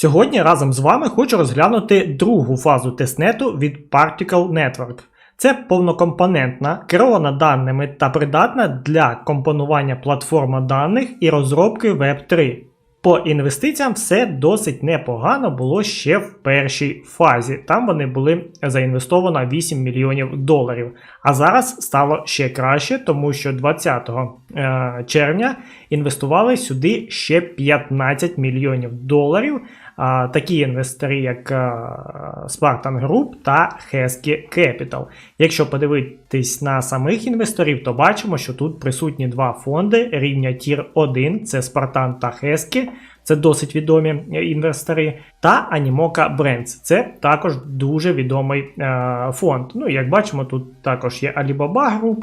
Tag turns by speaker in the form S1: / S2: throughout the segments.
S1: Сьогодні разом з вами хочу розглянути другу фазу тестнету від Particle Network. Це повнокомпонентна, керована даними та придатна для компонування платформа даних і розробки Web3. По інвестиціям все досить непогано було ще в першій фазі. Там вони були заінвестовано 8 мільйонів доларів. А зараз стало ще краще, тому що 20 е, червня інвестували сюди ще 15 мільйонів доларів. А, такі інвестори, як а, Spartan Group та Hesky Capital. Якщо подивитись на самих інвесторів, то бачимо, що тут присутні два фонди рівня Tier 1, це Spartan та Hesky, це досить відомі інвестори, та Animoca Brands, це також дуже відомий е, фонд. Ну, як бачимо, тут також є Alibaba Group,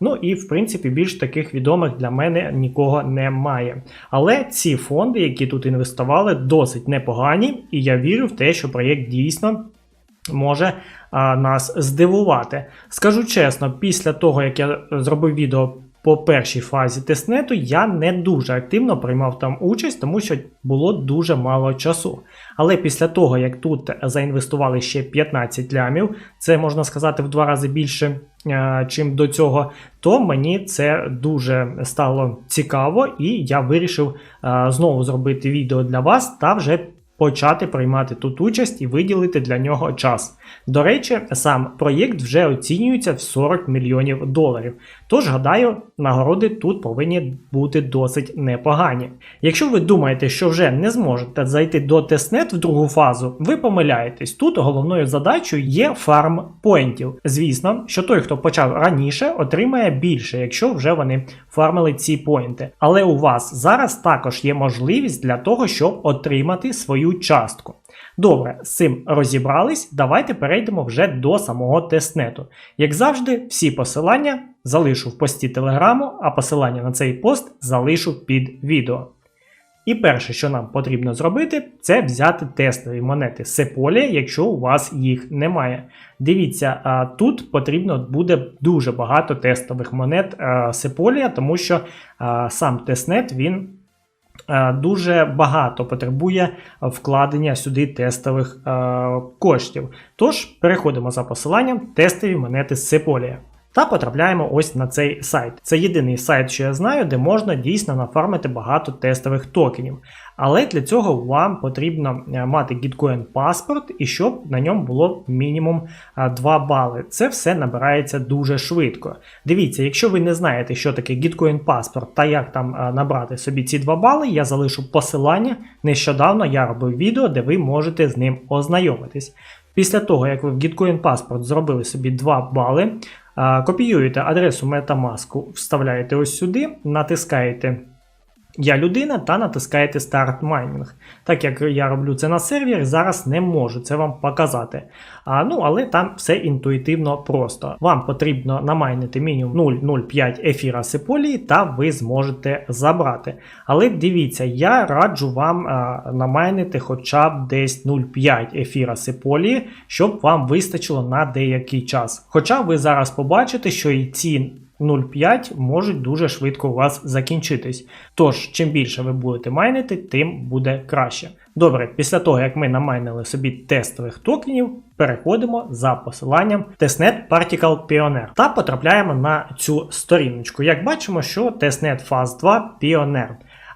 S1: Ну і в принципі більш таких відомих для мене нікого немає. Але ці фонди, які тут інвестували, досить непогані, і я вірю в те, що проєкт дійсно може а, нас здивувати. Скажу чесно, після того як я зробив відео. По першій фазі тестнету я не дуже активно приймав там участь, тому що було дуже мало часу. Але після того, як тут заінвестували ще 15 лямів, це можна сказати в два рази більше, е, чим до цього, то мені це дуже стало цікаво, і я вирішив е, знову зробити відео для вас та вже почати приймати тут участь і виділити для нього час. До речі, сам проєкт вже оцінюється в 40 мільйонів доларів. Тож, гадаю, нагороди тут повинні бути досить непогані. Якщо ви думаєте, що вже не зможете зайти до тестнет в другу фазу, ви помиляєтесь. Тут головною задачею є фарм поінтів. Звісно, що той, хто почав раніше, отримає більше, якщо вже вони фармили ці поінти. Але у вас зараз також є можливість для того, щоб отримати свою частку. Добре, з цим розібрались. Давайте перейдемо вже до самого тестнету. Як завжди, всі посилання залишу в пості телеграму, а посилання на цей пост залишу під відео. І перше, що нам потрібно зробити, це взяти тестові монети Sepolia, якщо у вас їх немає. Дивіться, тут потрібно буде дуже багато тестових монет Sepolia, тому що сам тестнет він дуже багато потребує вкладення сюди тестових е, коштів. Тож переходимо за посиланням тестові монети з Sepolia. Та потрапляємо ось на цей сайт. Це єдиний сайт, що я знаю, де можна дійсно нафармити багато тестових токенів. Але для цього вам потрібно е, мати Gitcoin паспорт і щоб на ньому було мінімум 2 бали. Це все набирається дуже швидко. Дивіться, якщо ви не знаєте, що таке Gitcoin паспорт та як там набрати собі ці 2 бали, я залишу посилання. Нещодавно я робив відео, де ви можете з ним ознайомитись. Після того, як ви в Gitcoin паспорт зробили собі 2 бали, Копіюєте адресу Metamask, вставляєте ось сюди, натискаєте я людина та натискаєте Start Mining. Так як я роблю це на сервері, зараз не можу це вам показати. А, Ну, Але там все інтуїтивно просто. Вам потрібно намайнити мінімум 0,05 ефіра Сеполії, та ви зможете забрати. Але дивіться, я раджу вам а, намайнити хоча б десь 0,5 ефіра Сеполії, щоб вам вистачило на деякий час. Хоча ви зараз побачите, що і ці 0,5 можуть дуже швидко у вас закінчитись. Тож, чим більше ви будете майнити, тим буде краще. Добре, після того, як ми намайнили собі тестових токенів, переходимо за посиланням Testnet Particle Pioneer та потрапляємо на цю сторіночку. Як бачимо, що Testnet Phase 2 Pioneer.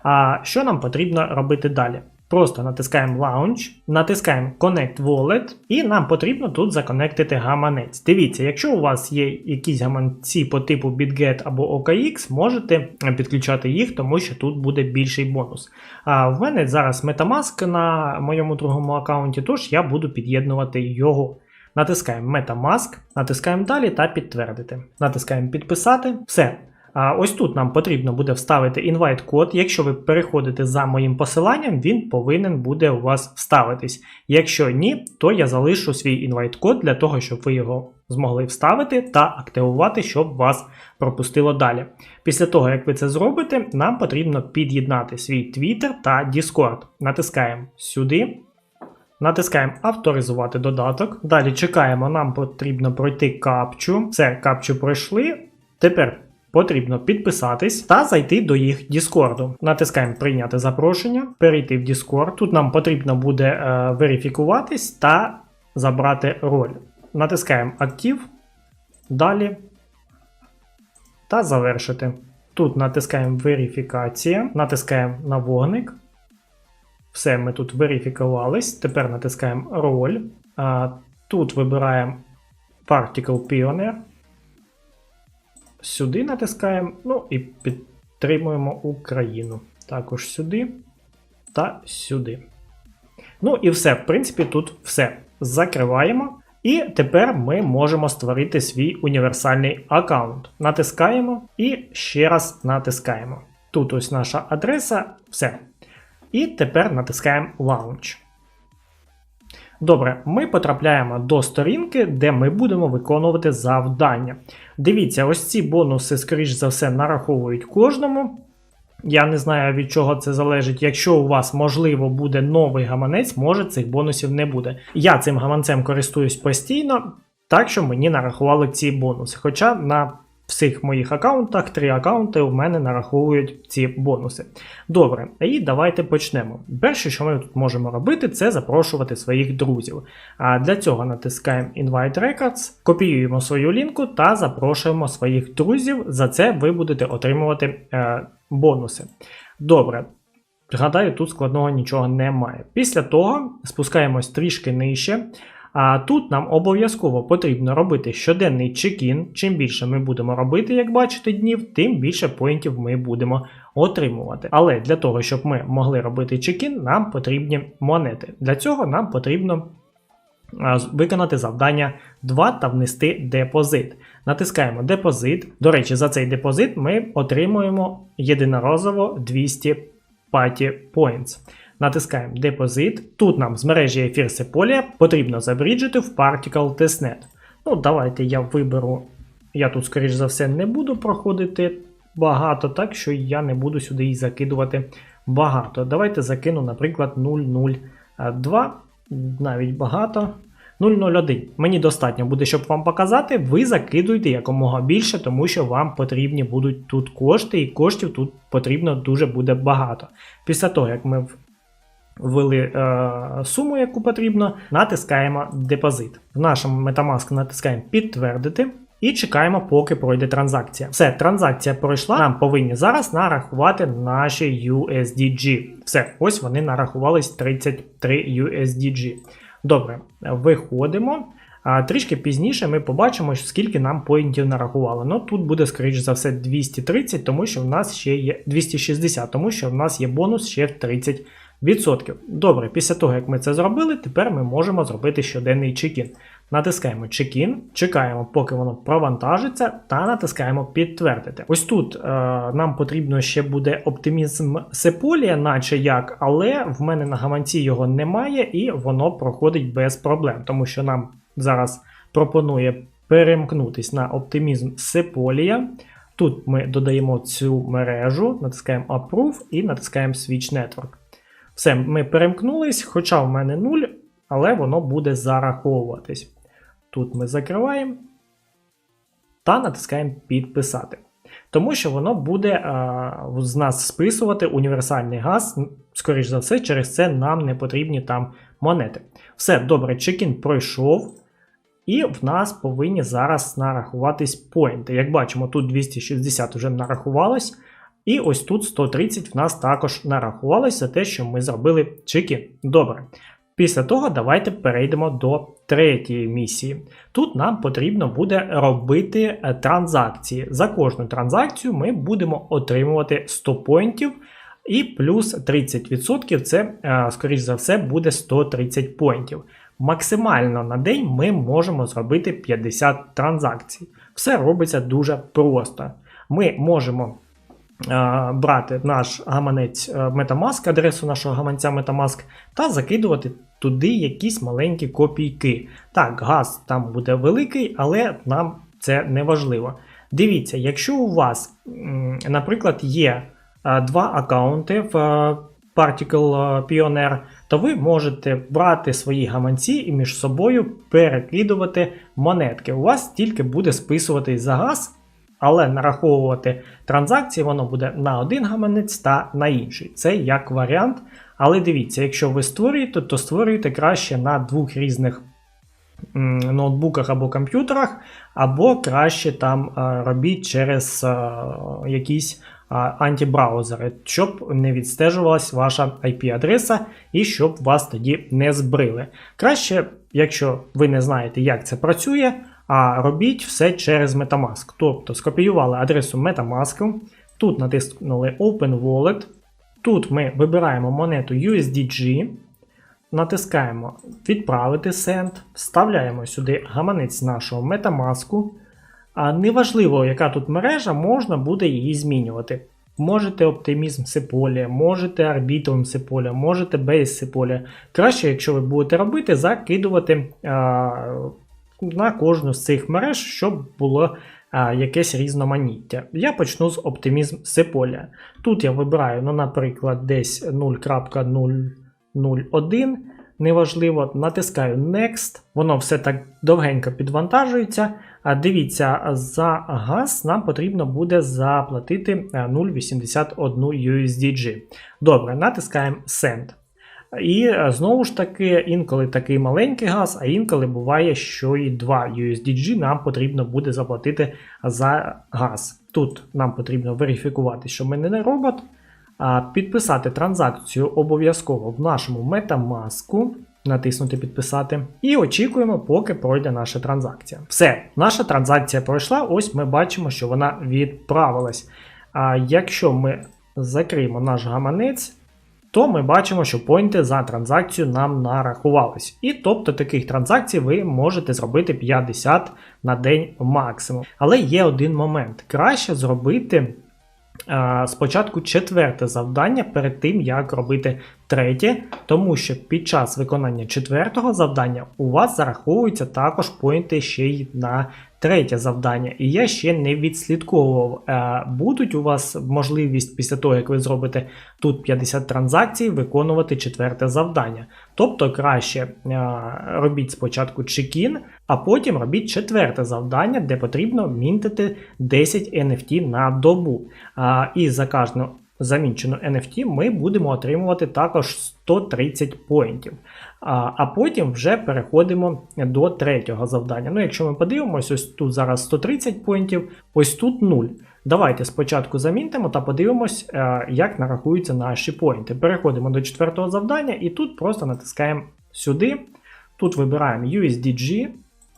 S1: А що нам потрібно робити далі? Просто натискаємо Launch, натискаємо Connect Wallet, і нам потрібно тут законектити гаманець. Дивіться, якщо у вас є якісь гаманці по типу BitGet або OKX, можете підключати їх, тому що тут буде більший бонус. А в мене зараз Metamask на моєму другому аккаунті, тож я буду під'єднувати його. Натискаємо Metamask, натискаємо далі та підтвердити. Натискаємо підписати. Все. Ось тут нам потрібно буде вставити інвайт-код. Якщо ви переходите за моїм посиланням, він повинен буде у вас вставитись. Якщо ні, то я залишу свій інвайт-код для того, щоб ви його змогли вставити та активувати, щоб вас пропустило далі. Після того, як ви це зробите, нам потрібно під'єднати свій Twitter та Discord. Натискаємо сюди. Натискаємо авторизувати додаток. Далі чекаємо, нам потрібно пройти капчу. Все, капчу пройшли. Тепер потрібно підписатись та зайти до їх Діскорду. Натискаємо прийняти запрошення, перейти в Discord. Тут нам потрібно буде е, верифікуватись та забрати роль. Натискаємо Актив. Далі. Та завершити. Тут натискаємо верифікація, натискаємо на вогник. Все, ми тут верифікувались. Тепер натискаємо роль. Тут вибираємо Particle Pioneer. Сюди натискаємо, ну і підтримуємо Україну. Також сюди та сюди. Ну і все, в принципі, тут все. Закриваємо. І тепер ми можемо створити свій універсальний аккаунт. Натискаємо і ще раз натискаємо. Тут ось наша адреса, все. І тепер натискаємо Launch. Добре, ми потрапляємо до сторінки, де ми будемо виконувати завдання. Дивіться, ось ці бонуси, скоріш за все, нараховують кожному. Я не знаю, від чого це залежить. Якщо у вас, можливо, буде новий гаманець, може цих бонусів не буде. Я цим гаманцем користуюсь постійно, так що мені нарахували ці бонуси. Хоча на всіх моїх аккаунтах, три аккаунти у мене нараховують ці бонуси. Добре, і давайте почнемо. Перше, що ми тут можемо робити, це запрошувати своїх друзів. А для цього натискаємо Invite Records, копіюємо свою лінку та запрошуємо своїх друзів. За це ви будете отримувати е, бонуси. Добре. Гадаю, тут складного нічого немає. Після того спускаємось трішки нижче. А тут нам обов'язково потрібно робити щоденний чекін. Чим більше ми будемо робити, як бачите, днів, тим більше поінтів ми будемо отримувати. Але для того, щоб ми могли робити чекін, нам потрібні монети. Для цього нам потрібно виконати завдання 2 та внести депозит. Натискаємо депозит. До речі, за цей депозит ми отримуємо єдиноразово 200 Party Points. Натискаємо депозит. Тут нам з мережі ефір Сеполія потрібно забріджити в Particle Testnet. Ну, давайте я виберу. Я тут, скоріш за все, не буду проходити багато, так що я не буду сюди і закидувати багато. Давайте закину, наприклад, 002, навіть багато. 001. Мені достатньо буде, щоб вам показати. Ви закидуйте якомога більше, тому що вам потрібні будуть тут кошти, і коштів тут потрібно дуже буде багато. Після того, як ми ввели е, суму, яку потрібно, натискаємо депозит. В нашому Metamask натискаємо підтвердити. І чекаємо, поки пройде транзакція. Все, транзакція пройшла. Нам повинні зараз нарахувати наші USDG. Все, ось вони нарахувались 33 USDG. Добре, виходимо. А Трішки пізніше ми побачимо, скільки нам поінтів нарахували. Ну тут буде, скоріш за все, 230, тому що в нас ще є 260, тому що в нас є бонус ще в 30%. Добре, після того, як ми це зробили, тепер ми можемо зробити щоденний чекін. Натискаємо чекін, чекаємо, поки воно провантажиться, та натискаємо підтвердити. Ось тут е, нам потрібно ще буде оптимізм Сеполія, наче як, але в мене на гаманці його немає, і воно проходить без проблем, тому що нам зараз пропонує перемкнутись на оптимізм Сеполія. Тут ми додаємо цю мережу, натискаємо Approve і натискаємо Switch Network. Все, ми перемкнулись, хоча в мене 0, але воно буде зараховуватись. Тут ми закриваємо та натискаємо підписати. Тому що воно буде а, з нас списувати універсальний газ, скоріш за все, через це нам не потрібні там монети. Все, добре, чекін пройшов. І в нас повинні зараз нарахуватись поінти. Як бачимо, тут 260 вже нарахувалось. І ось тут 130 в нас також нарахувалося те, що ми зробили чеки. Добре. Після того давайте перейдемо до третьої місії. Тут нам потрібно буде робити е, транзакції. За кожну транзакцію ми будемо отримувати 100 поінтів. І плюс 30% це, е, скоріш за все, буде 130 поінтів. Максимально на день ми можемо зробити 50 транзакцій. Все робиться дуже просто. ми можемо брати наш гаманець е, Metamask, адресу нашого гаманця Metamask, та закидувати туди якісь маленькі копійки. Так, газ там буде великий, але нам це не важливо. Дивіться, якщо у вас, наприклад, є е, два аккаунти в е, Particle е, Pioneer, то ви можете брати свої гаманці і між собою перекидувати монетки. У вас тільки буде списуватись за газ, але нараховувати транзакції воно буде на один гаманець та на інший. Це як варіант. Але дивіться, якщо ви створюєте, то створюєте краще на двох різних ноутбуках або комп'ютерах, або краще там е, робіть через е, якісь антибраузери, щоб не відстежувалась ваша IP-адреса і щоб вас тоді не збрили. Краще, якщо ви не знаєте, як це працює, а робіть все через Metamask. Тобто скопіювали адресу Metamask, тут натиснули Open Wallet, тут ми вибираємо монету USDG, натискаємо Відправити Send, вставляємо сюди гаманець нашого Metamask. А неважливо, яка тут мережа, можна буде її змінювати. Можете оптимізм Сеполія, можете арбітром Сеполія, можете без Сеполія. Краще, якщо ви будете робити, закидувати на кожну з цих мереж, щоб було а, якесь різноманіття. Я почну з оптимізм Сеполія. Тут я вибираю, ну, наприклад, десь 0.001. Неважливо, натискаю Next, воно все так довгенько підвантажується. А дивіться, за газ нам потрібно буде заплатити е, 0,81 USDG. Добре, натискаємо Send. І е, знову ж таки, інколи такий маленький газ, а інколи буває, що і 2 USDG нам потрібно буде заплатити за газ. Тут нам потрібно верифікувати, що ми не робот. Підписати транзакцію обов'язково в нашому Metamask, натиснути підписати. І очікуємо, поки пройде наша транзакція. Все, наша транзакція пройшла. Ось ми бачимо, що вона відправилась. А якщо ми закриємо наш гаманець, то ми бачимо, що поінти за транзакцію нам нарахувались. І тобто таких транзакцій ви можете зробити 50 на день максимум. Але є один момент: краще зробити. Спочатку четверте завдання перед тим, як робити третє, тому що під час виконання четвертого завдання у вас зараховуються також поінти ще й на третє завдання. І я ще не відслідковував, е, будуть у вас можливість після того, як ви зробите тут 50 транзакцій, виконувати четверте завдання. Тобто краще е, робіть спочатку чекін, а потім робіть четверте завдання, де потрібно мінтити 10 NFT на добу. А, І за кожну замінчену NFT ми будемо отримувати також 130 поінтів. А а потім вже переходимо до третього завдання. Ну, якщо ми подивимося, ось тут зараз 130 поінтів, ось тут 0. Давайте спочатку замінтимо та подивимось, е, як нарахуються наші поінти. Переходимо до четвертого завдання, і тут просто натискаємо сюди. Тут вибираємо USDG,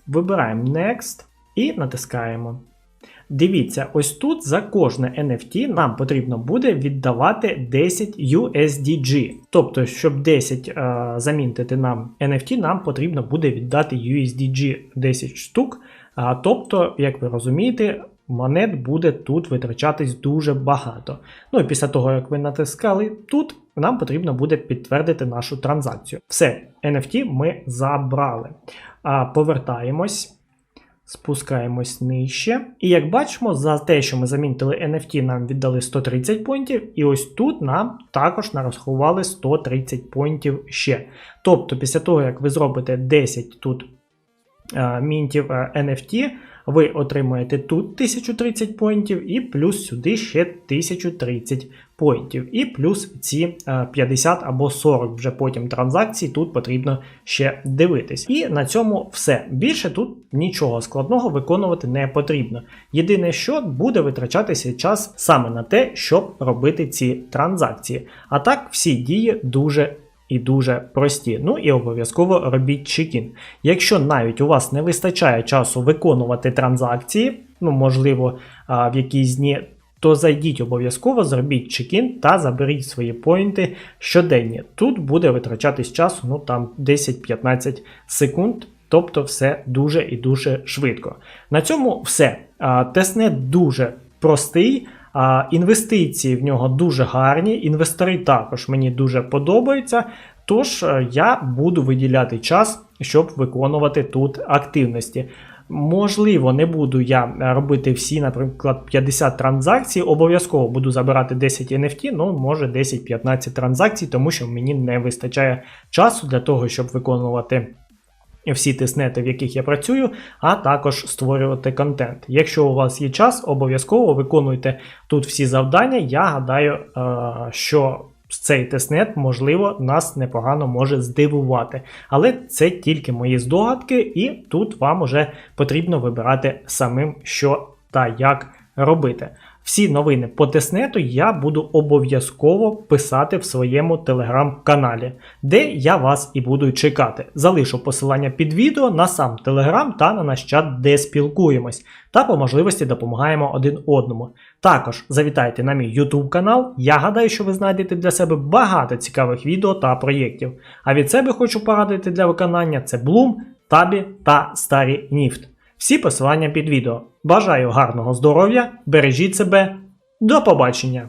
S1: вибираємо Next і натискаємо. Дивіться, ось тут за кожне NFT нам потрібно буде віддавати 10 USDG. Тобто, щоб 10 е, замінтити нам NFT, нам потрібно буде віддати USDG 10 штук. А, тобто, як ви розумієте, монет буде тут витрачатись дуже багато. Ну і після того, як ви натискали тут, нам потрібно буде підтвердити нашу транзакцію. Все, NFT ми забрали. А, Повертаємось. Спускаємось нижче. І як бачимо, за те, що ми замінтили NFT, нам віддали 130 поінтів, і ось тут нам також нарахували 130 поінтів ще. Тобто, після того, як ви зробите 10 тут е, мінтів е, NFT, ви отримаєте тут 1030 поінтів, і плюс сюди ще 1030 поінтів. І плюс ці е, 50 або 40 вже потім транзакцій тут потрібно ще дивитись. І на цьому все. Більше тут нічого складного виконувати не потрібно. Єдине, що буде витрачатися час саме на те, щоб робити ці транзакції. А так, всі дії дуже і дуже прості. Ну і обов'язково робіть чекін. Якщо навіть у вас не вистачає часу виконувати транзакції, ну можливо, в якісь дні. То зайдіть обов'язково, зробіть чекін та заберіть свої поінти щоденні. Тут буде витрачатись часу ну там 10-15 секунд, тобто все дуже і дуже швидко. На цьому все. Тестнет дуже простий. А, інвестиції в нього дуже гарні, інвестори також мені дуже подобаються. Тож е, я буду виділяти час, щоб виконувати тут активності. Можливо, не буду я робити всі, наприклад, 50 транзакцій. Обов'язково буду забирати 10 NFT, ну може 10-15 транзакцій, тому що мені не вистачає часу для того, щоб виконувати всі тиснети, в яких я працюю, а також створювати контент. Якщо у вас є час, обов'язково виконуйте тут всі завдання. Я гадаю, е, що цей тестнет, можливо, нас непогано може здивувати. Але це тільки мої здогадки, і тут вам уже потрібно вибирати самим, що та як робити. Всі новини по тестнету я буду обов'язково писати в своєму телеграм-каналі, де я вас і буду чекати. Залишу посилання під відео на сам телеграм та на наш чат, де спілкуємось, та по можливості допомагаємо один одному. Також завітайте на мій YouTube канал. Я гадаю, що ви знайдете для себе багато цікавих відео та проєктів. А від себе хочу порадити для виконання це Bloom, Tabі та Старі Ніфт. Всі посилання під відео. Бажаю гарного здоров'я, бережіть себе, до побачення!